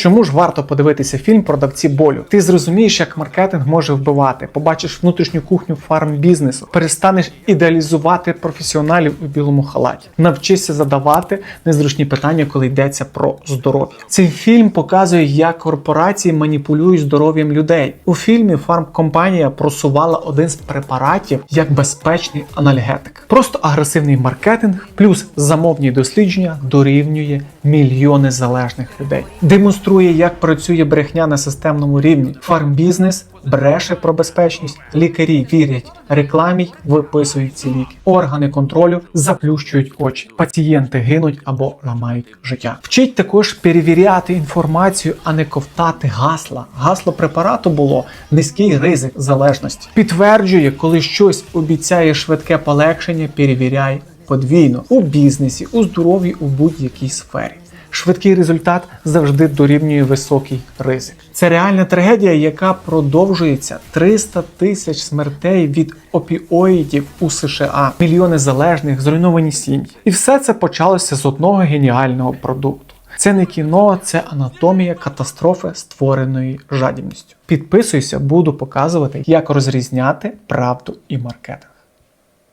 Чому ж варто подивитися фільм Продавці болю? Ти зрозумієш, як маркетинг може вбивати, побачиш внутрішню кухню фарм-бізнесу, перестанеш ідеалізувати професіоналів у білому халаті, навчишся задавати незручні питання, коли йдеться про здоров'я. Цей фільм показує, як корпорації маніпулюють здоров'ям людей. У фільмі фармкомпанія просувала один з препаратів як безпечний анальгетик. Просто агресивний маркетинг плюс замовні дослідження дорівнює мільйони залежних людей. Демонструє, як працює брехня на системному рівні. Фармбізнес бреше про безпечність, лікарі вірять рекламі, виписують ці ліки. Органи контролю заплющують очі. Пацієнти гинуть або ламають життя. Вчить також перевіряти інформацію, а не ковтати гасла. Гасло препарату було низький ризик залежності. Підтверджує, коли щось обіцяє швидке полегшення, перевіряй подвійно у бізнесі, у здоров'ї, у будь-якій сфері. Швидкий результат завжди дорівнює високий ризик. Це реальна трагедія, яка продовжується 300 тисяч смертей від опіоїдів у США, мільйони залежних, зруйновані сім'ї. І все це почалося з одного геніального продукту. Це не кіно, це анатомія катастрофи, створеної жадібністю. Підписуйся, буду показувати, як розрізняти правду і маркетинг.